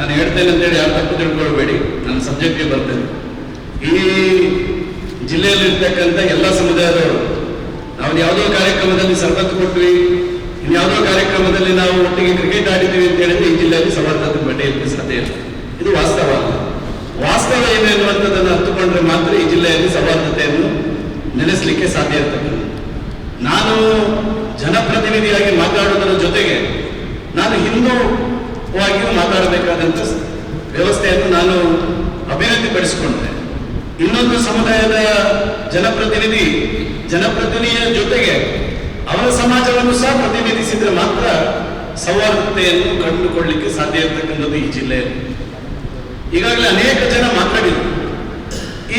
ನಾನು ಹೇಳ್ತೇನೆ ಅಂತೇಳಿ ಯಾರು ತಪ್ಪು ತಿಳ್ಕೊಳ್ಬೇಡಿ. ನನ್ನ ಸಬ್ಜೆಕ್ಟ್ಗೆ ಬರ್ತೇನೆ. ಈ ಜಿಲ್ಲೆಯಲ್ಲಿ ಇರ್ತಕ್ಕಂಥ ಎಲ್ಲ ಸಮುದಾಯದವರು, ನಾವು ಯಾವುದೋ ಕಾರ್ಯಕ್ರಮದಲ್ಲಿ ಸವಲತ್ತು ಕೊಟ್ವಿ, ಇನ್ಯಾವುದೋ ಕಾರ್ಯಕ್ರಮದಲ್ಲಿ ನಾವು ಒಟ್ಟಿಗೆ ಕ್ರಿಕೆಟ್ ಆಡಿದ್ದೀವಿ ಅಂತ ಹೇಳಿದ್ರೆ ಈ ಜಿಲ್ಲೆಯಲ್ಲಿ ಸವಲತ್ತು ಎಂದು ಸಾಧ್ಯ ಇಲ್ಲ. ಇದು ವಾಸ್ತವ ಅಲ್ಲ. ವಾಸ್ತವ ಏನು ಎನ್ನುವಂಥದ್ದನ್ನು ಅರ್ಥಕೊಂಡ್ರೆ ಮಾತ್ರ ಈ ಜಿಲ್ಲೆಯಲ್ಲಿ ಸಮರ್ಥತೆಯನ್ನು ನೆಲೆಸಲಿಕ್ಕೆ ಸಾಧ್ಯ ಇರ್ತಕ್ಕಂಥ ನಾನು ಜನಪ್ರತಿನಿಧಿಯಾಗಿ ಮಾತಾಡೋದರ ಜೊತೆಗೆ, ನಾನು ಹಿಂದೂವಾಗಿಯೂ ಮಾತಾಡಬೇಕಾದಂಥ ವ್ಯವಸ್ಥೆಯನ್ನು ನಾನು ಅಭಿವೃದ್ಧಿಪಡಿಸಿಕೊಂಡೆ. ಇನ್ನೊಂದು ಸಮುದಾಯದ ಜನಪ್ರತಿನಿಧಿ, ಜನಪ್ರತಿನಿಧಿಯ ಜೊತೆಗೆ ಅವರ ಸಮಾಜವನ್ನು ಸಹ ಪ್ರತಿನಿಧಿಸಿದ್ರೆ ಮಾತ್ರ ಸೌಹಾರ್ದತೆಯನ್ನು ಕಂಡುಕೊಳ್ಳಲಿಕ್ಕೆ ಸಾಧ್ಯ ಇರತಕ್ಕಂಥದ್ದು ಈ ಜಿಲ್ಲೆಯಲ್ಲಿ ಈಗಾಗಲೇ ಅನೇಕ ಜನ ಮಾತಾಡಿದರು.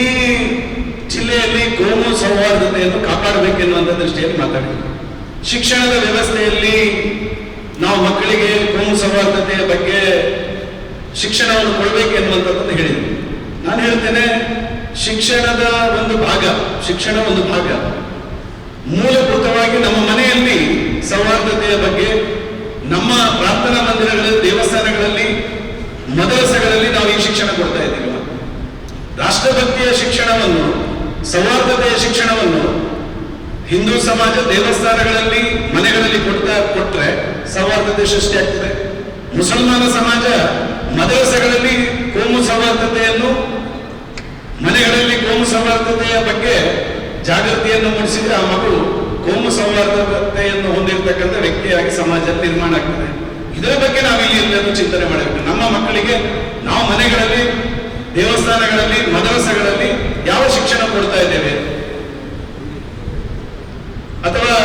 ಈ ಜಿಲ್ಲೆಯಲ್ಲಿ ಕೋಮು ಸೌಹಾರ್ದತೆಯನ್ನು ಕಾಪಾಡಬೇಕೆನ್ನುವಂಥ ದೃಷ್ಟಿಯಲ್ಲಿ ಮಾತಾಡಿದರು. ಶಿಕ್ಷಣದ ವ್ಯವಸ್ಥೆಯಲ್ಲಿ ನಾವು ಮಕ್ಕಳಿಗೆ ಕೋಮು ಬಗ್ಗೆ ಶಿಕ್ಷಣವನ್ನು ಕೊಡಬೇಕು ಎನ್ನುವಂಥದ್ದನ್ನು ಹೇಳಿದ್ವಿ ನಾನು ಹೇಳ್ತೇನೆ, ಶಿಕ್ಷಣದ ಒಂದು ಭಾಗ, ಶಿಕ್ಷಣ ಒಂದು ಭಾಗ, ಮೂಲಭೂತವಾಗಿ ನಮ್ಮ ಮನೆಯಲ್ಲಿ ಸೌಹಾರ್ದತೆಯ ಬಗ್ಗೆ ನಮ್ಮ ಪ್ರಾರ್ಥನಾ ಮಂದಿರಗಳಲ್ಲಿ, ದೇವಸ್ಥಾನಗಳಲ್ಲಿ, ಮದರಸಗಳಲ್ಲಿ ನಾವು ಈ ಶಿಕ್ಷಣ ಕೊಡ್ತಾ ಇದ್ದೀವಿ. ರಾಷ್ಟ್ರಭಕ್ತಿಯ ಶಿಕ್ಷಣವನ್ನು ಸೌಹಾರ್ದತೆಯ ಶಿಕ್ಷಣವನ್ನು ಹಿಂದೂ ಸಮಾಜ ದೇವಸ್ಥಾನಗಳಲ್ಲಿ, ಮನೆಗಳಲ್ಲಿ ಕೊಡ್ತಾ, ಕೊಟ್ರೆ ಸೌಹಾರ್ದತೆ ಸೃಷ್ಟಿ ಆಗ್ತದೆ. ಮುಸಲ್ಮಾನ ಸಮಾಜ ಮದರಸಗಳಲ್ಲಿ ಕೋಮು ಸೌಹಾರ್ದತೆಯನ್ನು, ಮನೆಗಳಲ್ಲಿ ಕೋಮು ಸೌಹಾರ್ದತೆಯ ಬಗ್ಗೆ ಜಾಗೃತಿಯನ್ನು ಮೂಡಿಸಿದ್ರೆ ಆ ಮಗು ಕೋಮು ಸೌಹಾರ್ದತೆಯನ್ನು ಹೊಂದಿರತಕ್ಕಂಥ ವ್ಯಕ್ತಿಯಾಗಿ ಸಮಾಜ ನಿರ್ಮಾಣ ಆಗ್ತದೆ. ಇದರ ಬಗ್ಗೆ ನಾವು ಇಲ್ಲಿ ಎಲ್ಲರೂ ಚಿಂತನೆ ಮಾಡಬೇಕು. ನಮ್ಮ ಮಕ್ಕಳಿಗೆ ನಾವು ಮನೆಗಳಲ್ಲಿ, ದೇವಸ್ಥಾನಗಳಲ್ಲಿ, ಮದರಸಗಳಲ್ಲಿ ಯಾವ ಶಿಕ್ಷಣ ಕೊಡ್ತಾ ಇದ್ದೇವೆ? ಅಥವಾ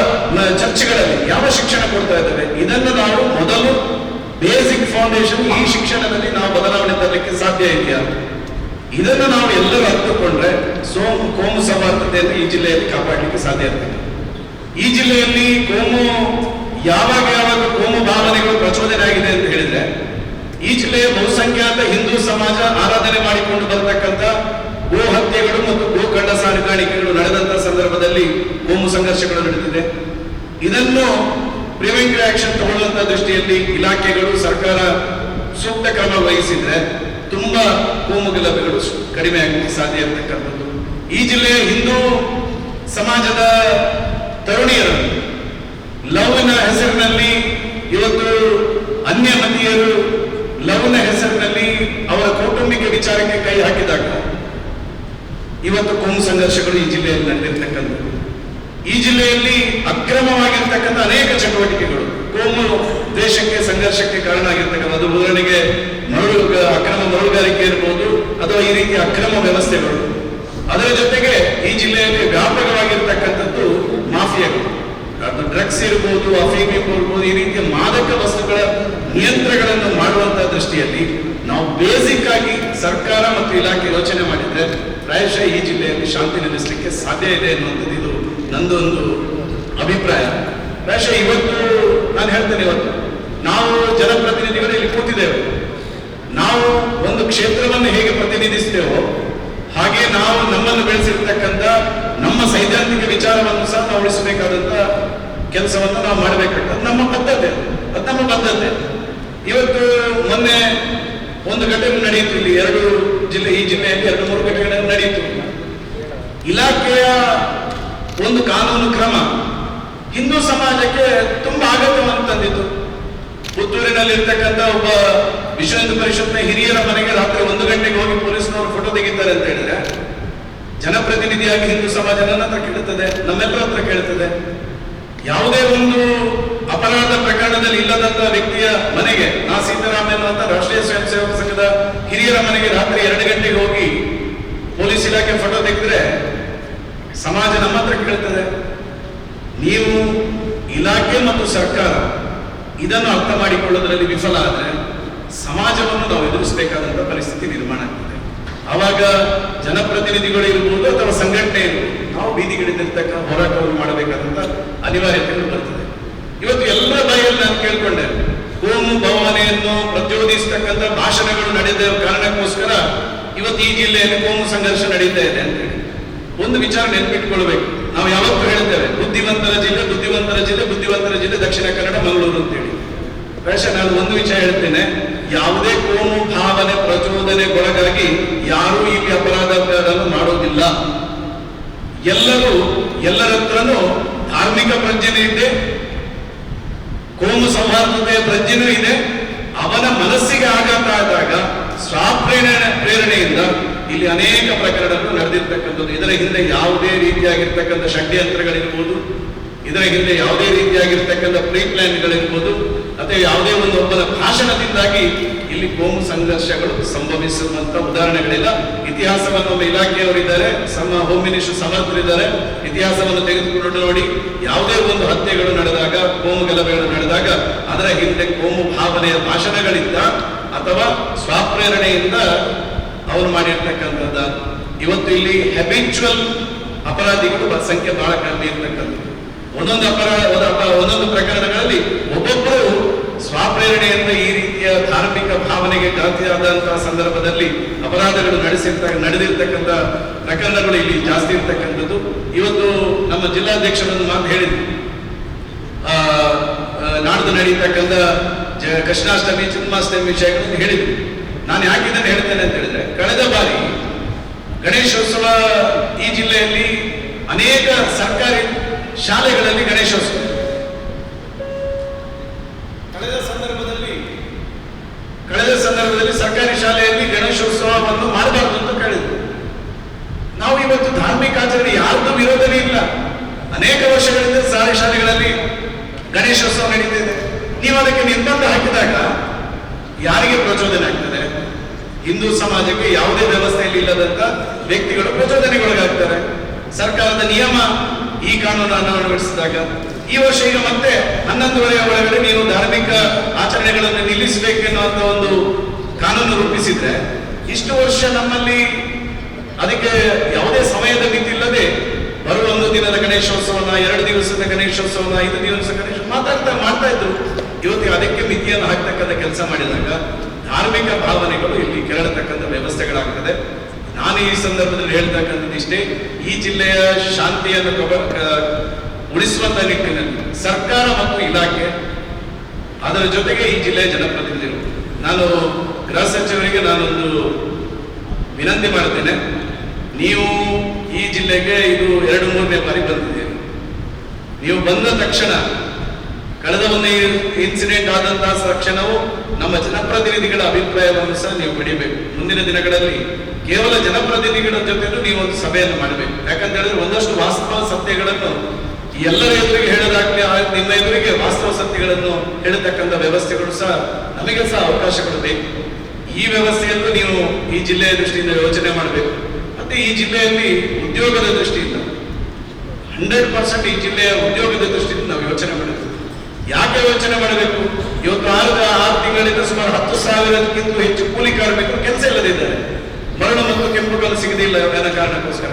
ಚರ್ಚ್ಗಳಲ್ಲಿ ಯಾವ ಶಿಕ್ಷಣ ಕೊಡ್ತಾ ಇದ್ದಾರೆ? ಇದನ್ನು ನಾವು ಮೊದಲು ಬೇಸಿಕ್ ಫೌಂಡೇಶನ್ ಈ ಶಿಕ್ಷಣದಲ್ಲಿ ನಾವು ಬದಲಾವಣೆ ತರಲಿಕ್ಕೆ ಸಾಧ್ಯ ಇದೆಯಾ? ಇದನ್ನು ನಾವು ಎಲ್ಲರೂ ಅರ್ಥಕೊಂಡ್ರೆ ಸೋಮು ಕೋಮು ಸಮರ್ಥತೆಯನ್ನು ಈ ಜಿಲ್ಲೆಯಲ್ಲಿ ಕಾಪಾಡಲಿಕ್ಕೆ ಸಾಧ್ಯ ಇರ್ತದೆ. ಈ ಜಿಲ್ಲೆಯಲ್ಲಿ ಕೋಮು, ಯಾವಾಗ ಯಾವಾಗ ಕೋಮು ಭಾವನೆಗಳು ಪ್ರಚೋದನೆ ಆಗಿದೆ ಅಂತ ಹೇಳಿದ್ರೆ, ಈ ಜಿಲ್ಲೆಯ ಬಹುಸಂಖ್ಯಾತ ಹಿಂದೂ ಸಮಾಜ ಆರಾಧನೆ ಮಾಡಿಕೊಂಡು ಬರತಕ್ಕಂಥ ಗೋ ಹತ್ಯೆಗಳು ಮತ್ತು ಗೋ ಕಳ್ಳ ಸಾಗಾಣಿಕೆಗಳು ಸಂದರ್ಭದಲ್ಲಿ ಕೋಮು ಸಂಘರ್ಷಗಳು ನಡೆದಿದೆ. ಇದನ್ನು ಪ್ರಿವೆಂಟಿವ್ ಆಕ್ಷನ್ ತಗೊಳ್ಳುವಂತ ದೃಷ್ಟಿಯಲ್ಲಿ ಇಲಾಖೆಗಳು, ಸರ್ಕಾರ ಸೂಕ್ತ ಕ್ರಮ ವಹಿಸಿದ್ರೆ ತುಂಬಾ ಕೋಮು ಗಲಭೆಗಳು ಕಡಿಮೆ ಆಗಲಿಕ್ಕೆ ಸಾಧ್ಯ ಇರತಕ್ಕಂಥದ್ದು ಈ ಜಿಲ್ಲೆಯ ಹಿಂದೂ ಸಮಾಜದ ತರುಣಿಯರು, ಲವ್ನ ಹೆಸರಿನಲ್ಲಿ ಇವತ್ತು ಅನ್ಯ ಮತೀಯರು ಲವ್ನ ಹೆಸರಿನಲ್ಲಿ ಅವರ ಕೌಟುಂಬಿಕ ವಿಚಾರಕ್ಕೆ ಕೈ ಹಾಕಿದಾಗ ಇವತ್ತು ಕೋಮು ಸಂಘರ್ಷಗಳು ಈ ಜಿಲ್ಲೆಯಲ್ಲಿ ನಡೆದಿರ್ತಕ್ಕಂಥದ್ದು. ಈ ಜಿಲ್ಲೆಯಲ್ಲಿ ಅಕ್ರಮವಾಗಿರ್ತಕ್ಕಂಥ ಅನೇಕ ಚಟುವಟಿಕೆಗಳು. ಕೋಮು ದೇಶಕ್ಕೆ ಸಂಘರ್ಷಕ್ಕೆ ಕಾರಣ ಆಗಿರ್ತಕ್ಕಂಥದ್ದು ಉದಾಹರಣೆಗೆ ಮರಳು ಅಕ್ರಮ ಮರಳುಗಾರಿಕೆ ಇರ್ಬೋದು, ಅಥವಾ ಈ ರೀತಿಯ ಅಕ್ರಮ ವ್ಯವಸ್ಥೆಗಳು. ಅದರ ಜೊತೆಗೆ ಈ ಜಿಲ್ಲೆಯಲ್ಲಿ ವ್ಯಾಪಕವಾಗಿರ್ತಕ್ಕಂಥದ್ದು ಮಾಫಿಯಾಗಳು. ಅದು ಡ್ರಗ್ಸ್ ಇರ್ಬೋದು ಅಫೀಮ್ ಇರ್ಬೋದು, ಈ ರೀತಿಯ ಮಾದಕ ವಸ್ತುಗಳ ನಿಯಂತ್ರಣಗಳನ್ನು ಮಾಡುವಂತಹ ದೃಷ್ಟಿಯಲ್ಲಿ ನಾವು ಬೇಸಿಕ್ ಆಗಿ ಸರ್ಕಾರ ಮತ್ತು ಇಲಾಖೆ ಯೋಚನೆ ಮಾಡಿದ್ರೆ, ಪ್ರಾಯಶಃ ಈ ಜಿಲ್ಲೆಯಲ್ಲಿ ಶಾಂತಿ ನೆಲೆಸಲಿಕ್ಕೆ ಸಾಧ್ಯ ಇದೆ ಅನ್ನುವಂಥದ್ದು ಇದು ನಂದೊಂದು ಅಭಿಪ್ರಾಯ. ಪ್ರಾಯಶಃ ಇವತ್ತು ನಾನು ಹೇಳ್ತೇನೆ ಇವತ್ತು. ನಾವು ಜನಪ್ರತಿನಿಧಿಗಳು ಇಲ್ಲಿ ಕೂತಿದ್ದೇವೆ. ನಾವು ಒಂದು ಕ್ಷೇತ್ರವನ್ನು ಹೇಗೆ ಪ್ರತಿನಿಧಿಸ್ತೇವೋ ಹಾಗೆ ನಾವು ನಮ್ಮನ್ನು ಬೆಳೆಸಿರ್ತಕ್ಕಂಥ ನಮ್ಮ ಸೈದ್ಧಾಂತಿಕ ವಿಚಾರವನ್ನು ಸಹ ನಾವು ಉಳಿಸಬೇಕಾದಂತ ಕೆಲಸವನ್ನು ನಾವು ಮಾಡಬೇಕಾಗ್ತದೆ ನಮ್ಮ ಬದ್ಧತೆ ಅದು. ನಮ್ಮ ಬದ್ಧತೆ ಇವತ್ತು ಮೊನ್ನೆ ಒಂದು ಘಟನೆ ನಡೆಯಿತು ಇಲ್ಲಿ, ಎರಡು ಜಿಲ್ಲೆ, ಈ ಜಿಲ್ಲೆಯಲ್ಲಿ ಎರಡು, ಮೂರು ಘಟನೆಗಳನ್ನು ನಡೆಯಿತು. ಇಲಾಖೆಯ ಒಂದು ಕಾನೂನು ಕ್ರಮ. ಹಿಂದೂ ಸಮಾಜಕ್ಕೆ ತುಂಬಾ ಆಗತ್ಯವನ್ನು ತಂದಿತ್ತು ಪುತ್ತೂರಿನಲ್ಲಿರ್ತಕ್ಕಂಥ ಒಬ್ಬ ವಿಶ್ವ ಹಿಂದೂ ಪರಿಷತ್ನ ಹಿರಿಯರ ಮನೆಗೆ ರಾತ್ರಿ ಒಂದು ಗಂಟೆಗೆ ಹೋಗಿ ಪೊಲೀಸ್ನವರು ಫೋಟೋ ತೆಗಿತಾರೆ ಅಂತ ಹೇಳಿದ್ರೆ, ಜನಪ್ರತಿನಿಧಿಯಾಗಿ ಹಿಂದೂ ಸಮಾಜ ನನ್ನ ಹತ್ರ ಕೇಳುತ್ತದೆ, ನಮ್ಮೆಲ್ಲರ ಹತ್ರ ಕೇಳುತ್ತದೆ. ಯಾವುದೇ ಒಂದು ಅಪರಾಧ ಪ್ರಕರಣದಲ್ಲಿ ಇಲ್ಲದಂತ ವ್ಯಕ್ತಿಯ ಮನೆಗೆ, ನಾ ಸೀತಾರಾಮ್ ಎನ್ನುವಂತ ರಾಷ್ಟ್ರೀಯ ಸ್ವಯಂ ಸೇವಕ ಸಂಘದ ಹಿರಿಯರ ಮನೆಗೆ ರಾತ್ರಿ ಎರಡು ಗಂಟೆಗೆ ಹೋಗಿ ಪೊಲೀಸ್ ಇಲಾಖೆ ಫೋಟೋ ತೆಗೆದ್ರೆ ನಮ್ಮ ಹತ್ರ ಕೇಳ್ತದೆ. ನೀವು ಇಲಾಖೆ ಮತ್ತು ಸರ್ಕಾರ ಇದನ್ನು ಅರ್ಥ ಮಾಡಿಕೊಳ್ಳೋದ್ರಲ್ಲಿ ವಿಫಲ ಆದರೆ ಸಮಾಜವನ್ನು ನಾವು ಎದುರಿಸಬೇಕಾದಂತಹ ಪರಿಸ್ಥಿತಿ ನಿರ್ಮಾಣ ಆಗ್ತದೆ. ಆವಾಗ ಜನಪ್ರತಿನಿಧಿಗಳು ಇರ್ಬೋದು ಅಥವಾ ಸಂಘಟನೆ ಇರ್ಬೋದು, ನಾವು ಬೀದಿಗಿಳಿದಿರ್ತಕ್ಕ ಹೋರಾಟವನ್ನು ಮಾಡಬೇಕಾದಂತ ಅನಿವಾರ್ಯತೆ ಬರ್ತದೆ. ಇವತ್ತು ಎಲ್ಲ ಬಾಯಲ್ಲಿ ನಾನು ಕೇಳ್ಕೊಂಡೆ, ಕೋಮು ಭಾವನೆಯನ್ನು ಪ್ರಚೋದಿಸ್ತಕ್ಕಂಥ ಭಾಷಣಗಳು ನಡೆದ ಕಾರಣಕ್ಕೋಸ್ಕರ ಇವತ್ತು ಈ ಜಿಲ್ಲೆಯಲ್ಲಿ ಕೋಮು ಸಂಘರ್ಷ ನಡೀತಾ ಇದೆ ಅಂತ ಹೇಳಿ. ಒಂದು ವಿಚಾರ ನೆನಪಿಟ್ಕೊಳ್ಬೇಕು. ನಾವು ಯಾವತ್ತೂ ಹೇಳ್ತೇವೆ ಬುದ್ಧಿವಂತರ ಜಿಲ್ಲೆ ಬುದ್ಧಿವಂತರ ಜಿಲ್ಲೆ ಬುದ್ಧಿವಂತರ ಜಿಲ್ಲೆ ದಕ್ಷಿಣ ಕನ್ನಡ, ಮಂಗಳೂರು ಅಂತೇಳಿ. ಪ್ರಶ್ನೆ ನಾನು ಒಂದು ವಿಚಾರ ಹೇಳ್ತೇನೆ. ಯಾವುದೇ ಕೋಮು ಪ್ರಚೋದನೆಗೊಳಗಾಗಿ ಯಾರೂ ಈ ಅಪರಾಧಗಳನ್ನು ಮಾಡೋದಿಲ್ಲ. ಎಲ್ಲರೂ ಎಲ್ಲರ ಹತ್ರನೂ ಧಾರ್ಮಿಕ ಪ್ರಜ್ಞೆನೂ ಇದೆ, ಕೋಮು ಸೌಹಾರ್ದತೆಯ ಪ್ರಜ್ಞೆನೂ ಇದೆ. ಅವನ ಮನಸ್ಸಿಗೆ ಆಘಾತ ಆದಾಗ, ಸ್ವಪ್ರೇರಣೆ, ಪ್ರೇರಣೆಯಿಂದ ಇಲ್ಲಿ ಅನೇಕ ಪ್ರಕರಣಗಳು ನಡೆದಿರ್ತಕ್ಕಂಥದ್ದು. ಇದರ ಹಿಂದೆ ಯಾವುದೇ ರೀತಿಯಾಗಿರ್ತಕ್ಕಂಥ ಷಡ್ಯಂತ್ರಗಳಿರ್ಬೋದು. ಇದರ ಹಿಂದೆ ಯಾವುದೇ ರೀತಿಯಾಗಿರ್ತಕ್ಕಂಥ ಪ್ರೀ ಪ್ಲಾನ್ಗಳಿರ್ಬೋದು ಅಥವಾ ಯಾವುದೇ ಒಂದು ಒಬ್ಬನ ಭಾಷಣದಿಂದಾಗಿ ಇಲ್ಲಿ ಕೋಮು ಸಂಘರ್ಷಗಳು ಸಂಭವಿಸುವಂತ ಉದಾಹರಣೆಗಳಿಲ್ಲ. ಇತಿಹಾಸವನ್ನು ನಮ್ಮ ಇಲಾಖೆಯವರಿದ್ದಾರೆ, ಸಮ ಹೋಮ್ ಮಿನಿಸ್ಟರ್ ಸಮರ್ಥರಿದ್ದಾರೆ. ಇತಿಹಾಸವನ್ನು ತೆಗೆದುಕೊಂಡು ನೋಡಿ, ಯಾವುದೇ ಒಂದು ಹತ್ಯೆಗಳು ನಡೆದಾಗ, ಕೋಮು ಗಲಭೆಗಳು ನಡೆದಾಗ, ಅದರ ಹಿಂದೆ ಕೋಮು ಭಾವನೆಯ ಭಾಷಣಗಳಿಂದ ಅಥವಾ ಸ್ವಪ್ರೇರಣೆಯಿಂದ ಅವರು ಮಾಡಿರ್ತಕ್ಕಂಥದ್ದು ಇವತ್ತು ಇಲ್ಲಿ ಹೆಬಿಚುವಲ್ ಅಪರಾಧಿಗಳು ಸಂಖ್ಯೆ ಬಹಳ ಕಡಿಮೆ ಇರ್ತಕ್ಕಂಥದ್ದು. ಒಂದೊಂದು ಅಪರಾಧ ಒಂದೊಂದು ಪ್ರಕರಣಗಳಲ್ಲಿ ಒಬ್ಬೊಬ್ಬರು ಸ್ವಪ್ರೇರಣೆಯಿಂದ ಈ ರೀತಿಯ ಧಾರ್ಮಿಕ ಭಾವನೆಗೆ ಗಾತಿಯಾದಂತಹ ಸಂದರ್ಭದಲ್ಲಿ ಅಪರಾಧಗಳು ನಡೆಸಿರ್ತ ನಡೆದಿರ್ತಕ್ಕಂಥ ಪ್ರಕರಣಗಳು ಇಲ್ಲಿ ಜಾಸ್ತಿ ಇರ್ತಕ್ಕಂಥದ್ದು. ಇವತ್ತು ನಮ್ಮ ಜಿಲ್ಲಾಧ್ಯಕ್ಷರೊಂದು ಮಾತು ಹೇಳಿದ್ರು. ನಾಡ್ದು ನಡೀತಕ್ಕಂಥ ಕೃಷ್ಣಾಷ್ಟಮಿ, ಜನ್ಮಾಷ್ಟಮಿ ವಿಷಯಗಳನ್ನು ಹೇಳಿದ್ರು. ನಾನು ಯಾಕೆ ಇದನ್ನು ಹೇಳ್ತೇನೆ ಅಂತ ಹೇಳಿದ್ರೆ, ಕಳೆದ ಬಾರಿ ಗಣೇಶೋತ್ಸವ ಈ ಜಿಲ್ಲೆಯಲ್ಲಿ ಅನೇಕ ಸರ್ಕಾರಿ ಶಾಲೆಗಳಲ್ಲಿ ಗಣೇಶೋತ್ಸವ. ಕಳೆದ ಸಂದರ್ಭದಲ್ಲಿ ಕಳೆದ ಸಂದರ್ಭದಲ್ಲಿ ಸರ್ಕಾರಿ ಶಾಲೆಯಲ್ಲಿ ಗಣೇಶೋತ್ಸವವನ್ನು ಮಾಡಬಾರ್ದು ಅಂತ ಕೇಳಿದ್ರು. ನಾವು ಇವತ್ತು ಧಾರ್ಮಿಕ ಆಚರಣೆ ಯಾರ್ದು ವಿರೋಧನೇ ಇಲ್ಲ. ಅನೇಕ ವರ್ಷಗಳಿಂದ ಸಾರಿ ಶಾಲೆಗಳಲ್ಲಿ ಗಣೇಶೋತ್ಸವ ನಡೀತಿದೆ ನೀವು ಅದಕ್ಕೆ ನಿರ್ಬಂಧ ಹಾಕಿದಾಗ ಯಾರಿಗೆ ಪ್ರಚೋದನೆ ಆಗ್ತದೆ? ಹಿಂದೂ ಸಮಾಜಕ್ಕೆ ಯಾವುದೇ ವ್ಯವಸ್ಥೆಯಲ್ಲಿ ಇಲ್ಲದಂತ ವ್ಯಕ್ತಿಗಳು ಪ್ರಚೋದನೆಗೊಳಗಾಗ್ತಾರೆ. ಸರ್ಕಾರದ ನಿಯಮ ಈ ಕಾನೂನನ್ನು ಅಳವಡಿಸಿದಾಗ, ಈ ವರ್ಷ ಈಗ ಮತ್ತೆ ಹನ್ನೊಂದುವರೆಯ ಒಳಗಡೆ ನೀವು ಧಾರ್ಮಿಕ ಆಚರಣೆಗಳನ್ನು ನಿಲ್ಲಿಸಬೇಕೆನ್ನುವಂತ ಒಂದು ಕಾನೂನು ರೂಪಿಸಿದ್ರೆ, ಇಷ್ಟು ವರ್ಷ ನಮ್ಮಲ್ಲಿ ಅದಕ್ಕೆ ಯಾವುದೇ ಸಮಯದ ಮಿತಿ ಇಲ್ಲದೆ ಬರುವ ಒಂದು ದಿನದ ಗಣೇಶೋತ್ಸವನ, ಎರಡು ದಿವಸದ ಗಣೇಶೋತ್ಸವನ, ಐದು ದಿವಸ ಗಣೇಶ ಮಾತಾಡ್ತಾ, ಮಾಡ್ತಾ ಇದ್ರು. ಇವತ್ತು ಅದಕ್ಕೆ ಮಿತಿಯನ್ನು ಹಾಕ್ತಕ್ಕಂಥ ಕೆಲಸ ಮಾಡಿದಾಗ ಧಾರ್ಮಿಕ ಭಾವನೆಗಳು ಇಲ್ಲಿ ಕೆರಳತಕ್ಕಂಥ ವ್ಯವಸ್ಥೆಗಳಾಗ್ತದೆ. ನಾನು ಈ ಸಂದರ್ಭದಲ್ಲಿ ಹೇಳ್ತಕ್ಕಂಥದ್ದು ಇಷ್ಟೇ, ಈ ಜಿಲ್ಲೆಯ ಶಾಂತಿಯನ್ನು ಕಬ- ಉಳಿಸುವಂತ ನಿಟ್ಟಿನಲ್ಲಿ ಸರ್ಕಾರ ಮತ್ತು ಇಲಾಖೆ, ಅದರ ಜೊತೆಗೆ ಈ ಜಿಲ್ಲೆಯ ಜನಪ್ರತಿನಿಧಿಗಳು. ನಾನು ಗೃಹ ಸಚಿವರಿಗೆ ನಾನೊಂದು ವಿನಂತಿ ಮಾಡುತ್ತೇನೆ. ನೀವು ಈ ಜಿಲ್ಲೆಗೆ ಇದು ಎರಡು ಮೂರನೇ ಬಾರಿ ಬಂದಿದ್ದೀರಿ. ನೀವು ಬಂದ ತಕ್ಷಣ ಕಳೆದ ಒಂದು ಇನ್ಸಿಡೆಂಟ್ ಆದಂತಹ ತಕ್ಷಣವೂ ನಮ್ಮ ಜನಪ್ರತಿನಿಧಿಗಳ ಅಭಿಪ್ರಾಯವನ್ನು ಸಹ ನೀವು ಪಡಿಬೇಕು ಮುಂದಿನ ದಿನಗಳಲ್ಲಿ ಕೇವಲ ಜನಪ್ರತಿನಿಧಿಗಳ ಜೊತೆಲೂ ನೀವು ಒಂದು ಸಭೆಯನ್ನು ಮಾಡಬೇಕು. ಯಾಕಂತ ಹೇಳಿದ್ರೆ ಒಂದಷ್ಟು ವಾಸ್ತವ ಸತ್ಯಗಳನ್ನು ಎಲ್ಲರ ಎದುರಿಗೆ ಹೇಳೋದಾಗ್ಲಿ ನಿಮ್ಮ ಎದುರಿಗೆ ವಾಸ್ತವ ಸತ್ಯಗಳನ್ನು ಹೇಳತಕ್ಕಂಥ ವ್ಯವಸ್ಥೆಗಳು ಸಹ ನಮಗೆ ಸಹ ಅವಕಾಶಗಳು ಬೇಕು ಈ ವ್ಯವಸ್ಥೆಯನ್ನು ನೀವು ಈ ಜಿಲ್ಲೆಯ ದೃಷ್ಟಿಯಿಂದ ಯೋಚನೆ ಮಾಡಬೇಕು. ಮತ್ತೆ ಈ ಜಿಲ್ಲೆಯಲ್ಲಿ ಉದ್ಯೋಗದ ದೃಷ್ಟಿಯಿಂದ ಹಂಡ್ರೆಡ್ ಪರ್ಸೆಂಟ್ ಈ ಜಿಲ್ಲೆಯ ಉದ್ಯೋಗದ ದೃಷ್ಟಿಯಿಂದ ನಾವು ಯೋಚನೆ ಮಾಡಬೇಕು. ಯಾಕೆ ಯೋಚನೆ ಮಾಡಬೇಕು? ಇವತ್ತು ಆರು ಆರು ತಿಂಗಳಿಂದ ಸುಮಾರು ಹತ್ತು ಸಾವಿರಕ್ಕಿಂತ ಹೆಚ್ಚು ಕೂಲಿ ಕಾರ್ಮಿಕರು ಕೆಲಸ ಇಲ್ಲದಿದ್ದಾರೆ. ಮರಣ ಮತ್ತು ಕೆಂಪು ಕಲ್ಲು ಸಿಗದಿಲ್ಲ ಅನ್ನೋ ಕಾರಣಕ್ಕೋಸ್ಕರ.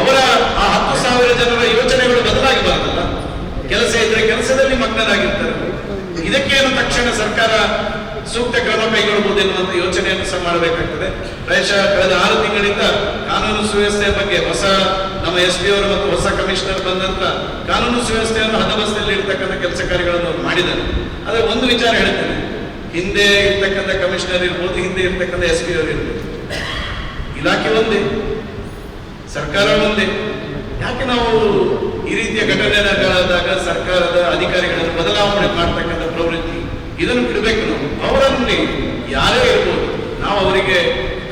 ಅವರ ಆ ಹತ್ತು ಸಾವಿರ ಜನರ ಯೋಚನೆಗಳು ಬದಲಾಗಿ ಬದಲಾಗಬಾರದಲ್ಲ? ಕೆಲಸ ಇದ್ರೆ ಕೆಲಸದಲ್ಲಿ ಮಗ್ನರಾಗಿರ್ತಾರೆ. ಇದಕ್ಕೇನು ತಕ್ಷಣ ಸರ್ಕಾರ ಸೂಕ್ತ ಕ್ರಮ ಕೈಗೊಳ್ಳಬಹುದು ಎನ್ನುವಂತ ಯೋಚನೆಯನ್ನು ಸಹ ಮಾಡಬೇಕಾಗ್ತದೆ. ಪ್ರಾಯಶಃ ಕಳೆದ ಆರು ತಿಂಗಳಿಂದ ಕಾನೂನು ಸುವ್ಯವಸ್ಥೆಯ ಬಗ್ಗೆ ಹೊಸ ನಮ್ಮ ಎಸ್ ಪಿ ಅವರು ಮತ್ತು ಹೊಸ ಕಮಿಷನರ್ ಬಂದಂತ ಕಾನೂನು ಸುವ್ಯವಸ್ಥೆಯನ್ನು ಹದಬಸ್ತಿಯಲ್ಲಿ ಇರ್ತಕ್ಕಂಥ ಕೆಲಸ ಕಾರ್ಯಗಳನ್ನು ಮಾಡಿದ್ದಾರೆ. ಆದರೆ ಒಂದು ವಿಚಾರ ಹೇಳ್ತೇನೆ. ಹಿಂದೆ ಇರ್ತಕ್ಕಂಥ ಕಮಿಷನರ್ ಇರ್ಬೋದು, ಹಿಂದೆ ಇರ್ತಕ್ಕಂಥ ಎಸ್ ಪಿ ಅವರು ಇರ್ಬೋದು. ಇಲಾಖೆ ಒಂದೇ, ಸರ್ಕಾರ ಒಂದೇ. ಯಾಕೆ ನಾವು ಈ ರೀತಿಯ ಘಟನೆಗಳಾದಾಗ ಸರ್ಕಾರದ ಅಧಿಕಾರಿಗಳನ್ನು ಬದಲಾವಣೆ ಮಾಡ್ತಕ್ಕಂಥ ಪ್ರವೃತ್ತಿ ಇದನ್ನು ಬಿಡಬೇಕು ನಾವು? ಅವರಲ್ಲಿ ಯಾರೇ ಇರ್ಬೋದು, ನಾವು ಅವರಿಗೆ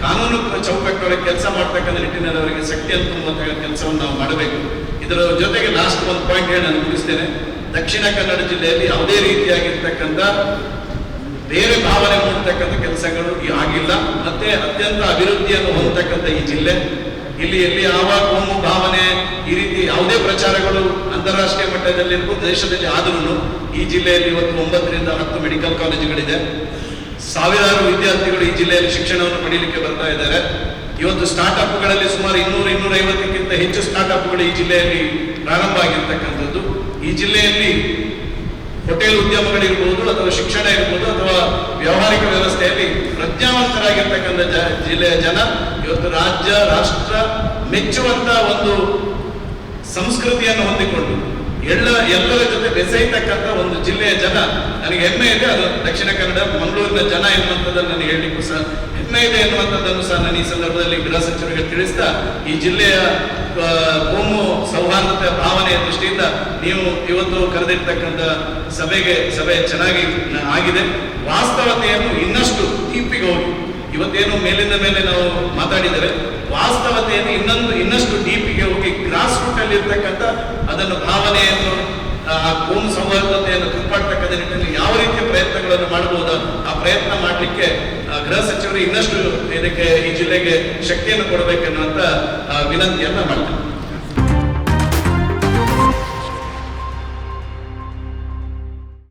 ಕಾನೂನು ಚೌಕಟ್ಟೊಳಗೆ ಕೆಲಸ ಮಾಡ್ತಕ್ಕಂಥ ನಿಟ್ಟಿನಲ್ಲಿ ಅವರಿಗೆ ಶಕ್ತಿಯನ್ನು ತುಂಬುವಂತ ಕೆಲಸವನ್ನು ನಾವು ಮಾಡಬೇಕು. ಇದರ ಜೊತೆಗೆ ಲಾಸ್ಟ್ ಒಂದು ಪಾಯಿಂಟ್ ಹೇಳಿ ನಾನು ಮುಗಿಸ್ತೇನೆ. ದಕ್ಷಿಣ ಕನ್ನಡ ಜಿಲ್ಲೆಯಲ್ಲಿ ಯಾವುದೇ ರೀತಿಯಾಗಿರ್ತಕ್ಕಂಥ ಬೇರೆ ಭಾವನೆ ಮೂಡ್ತಕ್ಕಂಥ ಕೆಲಸಗಳು ಆಗಿಲ್ಲ ಮತ್ತೆ ಅತ್ಯಂತ ಅಭಿವೃದ್ಧಿಯನ್ನು ಹೊಂದತಕ್ಕಂಥ ಈ ಜಿಲ್ಲೆ ಇಲ್ಲಿ ಎಲ್ಲಿ ಯಾವ ಕೋಮು ಭಾವನೆ ಈ ಯಾವುದೇ ಪ್ರಚಾರಗಳು ಅಂತಾರಾಷ್ಟ್ರೀಯ ಮಟ್ಟದಲ್ಲಿ ಇರ್ಬೋದು, ದೇಶದಲ್ಲಿ ಆದರೂ ಈ ಜಿಲ್ಲೆಯಲ್ಲಿ ಇವತ್ತು ಒಂಬತ್ತರಿಂದ ಹತ್ತು ಮೆಡಿಕಲ್ ಕಾಲೇಜುಗಳಿದೆ. ಸಾವಿರಾರು ವಿದ್ಯಾರ್ಥಿಗಳು ಈ ಜಿಲ್ಲೆಯಲ್ಲಿ ಶಿಕ್ಷಣವನ್ನು ಪಡೀಲಿಕ್ಕೆ ಬರ್ತಾ ಇದ್ದಾರೆ. ಇವತ್ತು ಸ್ಟಾರ್ಟ್ಅಪ್ಗಳಲ್ಲಿ ಸುಮಾರು ಇನ್ನೂರು ಇನ್ನೂರ ಐವತ್ತಕ್ಕಿಂತ ಹೆಚ್ಚು ಸ್ಟಾರ್ಟ್ಅಪ್ಗಳು ಈ ಜಿಲ್ಲೆಯಲ್ಲಿ ಪ್ರಾರಂಭ ಆಗಿರ್ತಕ್ಕಂಥದ್ದು. ಈ ಜಿಲ್ಲೆಯಲ್ಲಿ ಹೋಟೆಲ್ ಉದ್ಯಮಗಳಿರ್ಬೋದು ಅಥವಾ ಶಿಕ್ಷಣ ಇರ್ಬೋದು ಅಥವಾ ವ್ಯಾವಹಾರಿಕ ವ್ಯವಸ್ಥೆಯಲ್ಲಿ ಪ್ರಜ್ಞಾವಂತರಾಗಿರ್ತಕ್ಕಂಥ ಜಿಲ್ಲೆಯ ಜನ ಇವತ್ತು ರಾಜ್ಯ, ರಾಷ್ಟ್ರ ಮೆಚ್ಚುವಂತ ಒಂದು ಸಂಸ್ಕೃತಿಯನ್ನು ಹೊಂದಿಕೊಂಡು ಎಲ್ಲ ಎಲ್ಲರ ಜೊತೆ ಬೆಸೆಯತಕ್ಕಂಥ ಒಂದು ಜಿಲ್ಲೆಯ ಜನ, ನನಗೆ ಹೆಮ್ಮೆ ಇದೆ ಅದು. ದಕ್ಷಿಣ ಕನ್ನಡ, ಮಂಗಳೂರಿನ ಜನ ಎನ್ನುವಂಥದ್ದನ್ನು ನನಗೆ ಹೇಳಲಿಕ್ಕೂ ಸಹ ಹೆಮ್ಮೆ ಇದೆ ಎನ್ನುವಂಥದ್ದನ್ನು ಸಹ ನಾನು ಈ ಸಂದರ್ಭದಲ್ಲಿ ಗೃಹ ಸಚಿವರಿಗೆ ತಿಳಿಸ್ತಾ, ಈ ಜಿಲ್ಲೆಯ ಕೋಮು ಸೌಹಾರ್ದತೆ ಭಾವನೆಯ ದೃಷ್ಟಿಯಿಂದ ನೀವು ಇವತ್ತು ಕರೆದಿರ್ತಕ್ಕಂಥ ಸಭೆಗೆ, ಸಭೆ ಚೆನ್ನಾಗಿ ಆಗಿದೆ. ವಾಸ್ತವತೆಯನ್ನು ಇನ್ನಷ್ಟು ತೀಪಿಗೆ ಹೋಗಿ ಇವತ್ತೇನು ಮೇಲಿಂದ ಮೇಲೆ ನಾವು ಮಾತಾಡಿದರೆ ವಾಸ್ತವತೆಯನ್ನು ಇನ್ನೊಂದು ಇನ್ನಷ್ಟು ಡೀಪಿಗೆ ಹೋಗಿ ಗ್ರಾಸ್ ರೂಟ್ ಅಲ್ಲಿ ಇರ್ತಕ್ಕಂಥ ಅದನ್ನು ಭಾವನೆಯನ್ನು ಆ ಕೋಮು ಸೌಹಾರ್ದತೆಯನ್ನು ಕಾಪಾಡ್ತಕ್ಕಂಥ ನಿಟ್ಟಿನಲ್ಲಿ ಯಾವ ರೀತಿಯ ಪ್ರಯತ್ನಗಳನ್ನು ಮಾಡಬಹುದು? ಆ ಪ್ರಯತ್ನ ಮಾಡಲಿಕ್ಕೆ ಗೃಹ ಸಚಿವರು ಇನ್ನಷ್ಟು ಇದಕ್ಕೆ ಈ ಜಿಲ್ಲೆಗೆ ಶಕ್ತಿಯನ್ನು ಕೊಡಬೇಕೆನ್ನುವಂಥ ಆ, ವಿನಂತಿಯನ್ನ ಮಾಡ್ತೇನೆ